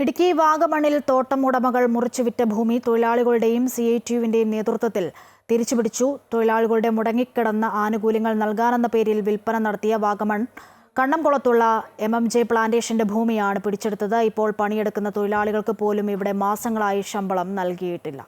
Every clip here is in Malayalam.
ഇടുക്കി വാഗമണ്ണിൽ തോട്ടം ഉടമകൾ മുറിച്ചുവിറ്റ ഭൂമി തൊഴിലാളികളുടെയും സി ഐ ടിയുവിന്റെയും നേതൃത്വത്തിൽ തിരിച്ചുപിടിച്ചു. തൊഴിലാളികളുടെ മുടങ്ങിക്കിടന്ന ആനുകൂല്യങ്ങൾ നൽകാനെന്ന പേരിൽ വിൽപ്പന നടത്തിയ വാഗമൺ കണ്ണംകുളത്തുള്ള എം എം ജെ പ്ലാന്റേഷന്റെ ഭൂമിയാണ് പിടിച്ചെടുത്തത്. ഇപ്പോൾ പണിയെടുക്കുന്ന തൊഴിലാളികൾക്ക് പോലും ഇവിടെ മാസങ്ങളായി ശമ്പളം നൽകിയിട്ടില്ല.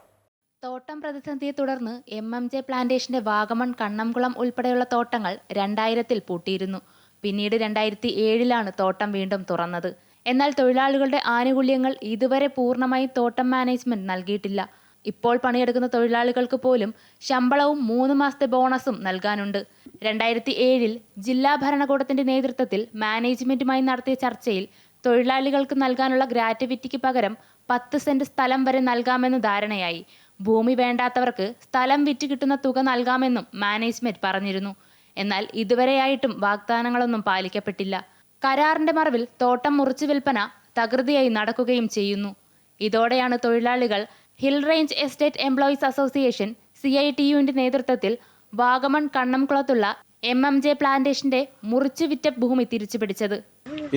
തോട്ടം പ്രതിസന്ധിയെ തുടർന്ന് എം എം ജെ പ്ലാന്റേഷന്റെ വാഗമൺ കണ്ണംകുളം ഉൾപ്പെടെയുള്ള തോട്ടങ്ങൾ രണ്ടായിരത്തിൽ പൂട്ടിയിരുന്നു. പിന്നീട് രണ്ടായിരത്തി ഏഴിലാണ് തോട്ടം വീണ്ടും തുറന്നത്. എന്നാൽ തൊഴിലാളികളുടെ ആനുകൂല്യങ്ങൾ ഇതുവരെ പൂർണമായി തോട്ടം മാനേജ്മെന്റ് നൽകിയിട്ടില്ല. ഇപ്പോൾ പണിയെടുക്കുന്ന തൊഴിലാളികൾക്ക് പോലും ശമ്പളവും മൂന്ന് മാസത്തെ ബോണസും നൽകാനുണ്ട്. രണ്ടായിരത്തി ഏഴിൽ ജില്ലാ ഭരണകൂടത്തിന്റെ നേതൃത്വത്തിൽ മാനേജ്മെന്റുമായി നടത്തിയ ചർച്ചയിൽ തൊഴിലാളികൾക്ക് നൽകാനുള്ള ഗ്രാറ്റുവിറ്റിക്ക് പകരം പത്ത് സെന്റ് സ്ഥലം വരെ നൽകാമെന്ന് ധാരണയായി. ഭൂമി വേണ്ടാത്തവർക്ക് സ്ഥലം വിറ്റ് കിട്ടുന്ന തുക നൽകാമെന്നും മാനേജ്മെന്റ് പറഞ്ഞിരുന്നു. എന്നാൽ ഇതുവരെയായിട്ടും വാഗ്ദാനങ്ങളൊന്നും പാലിക്കപ്പെട്ടില്ല. കരാറിന്റെ മറവിൽ തോട്ടം മുറിച്ചു വിൽപ്പന തകൃതിയായി നടക്കുകയും ചെയ്യുന്നു. ഇതോടെയാണ് തൊഴിലാളികൾ hill range estate employees association C I T യുവിന്റെ നേതൃത്വത്തിൽ വാഗമൺ കണ്ണംകുളത്തുള്ള എം എം ജെ പ്ലാന്റേഷന്റെ മുറിച്ചു വിറ്റ ഭൂമി തിരിച്ചു തിരിച്ചുപിടിച്ചത്.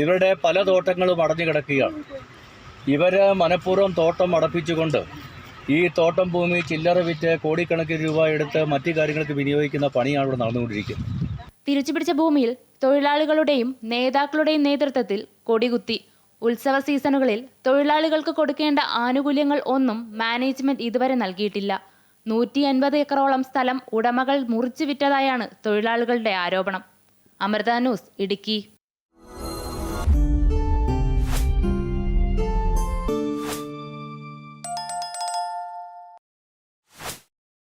ഇവരുടെ പല തോട്ടങ്ങളും അടഞ്ഞു കിടക്കുകയാണ്. ഇവർ മനഃപൂർവം തോട്ടം അടപ്പിച്ചുകൊണ്ട് ഈ തോട്ടം ഭൂമി ചില്ലറ വിറ്റ് കോടിക്കണക്കിന് രൂപ എടുത്ത് മറ്റു കാര്യങ്ങൾക്ക് വിനിയോഗിക്കുന്ന പണിയാണ് ഇവിടെ നടന്നുകൊണ്ടിരിക്കുന്നത്. തിരിച്ചുപിടിച്ച ഭൂമിയിൽ തൊഴിലാളികളുടെയും നേതാക്കളുടെയും നേതൃത്വത്തിൽ കൊടികുത്തി. ഉത്സവ സീസണുകളിൽ തൊഴിലാളികൾക്ക് കൊടുക്കേണ്ട ആനുകൂല്യങ്ങൾ ഒന്നും മാനേജ്മെന്റ് ഇതുവരെ നൽകിയിട്ടില്ല. നൂറ്റി അൻപത് ഏക്കറോളം സ്ഥലം ഉടമകൾ മുറിച്ചു വിറ്റതായാണ് തൊഴിലാളികളുടെ ആരോപണം. അമൃത ന്യൂസ് ഇടുക്കി.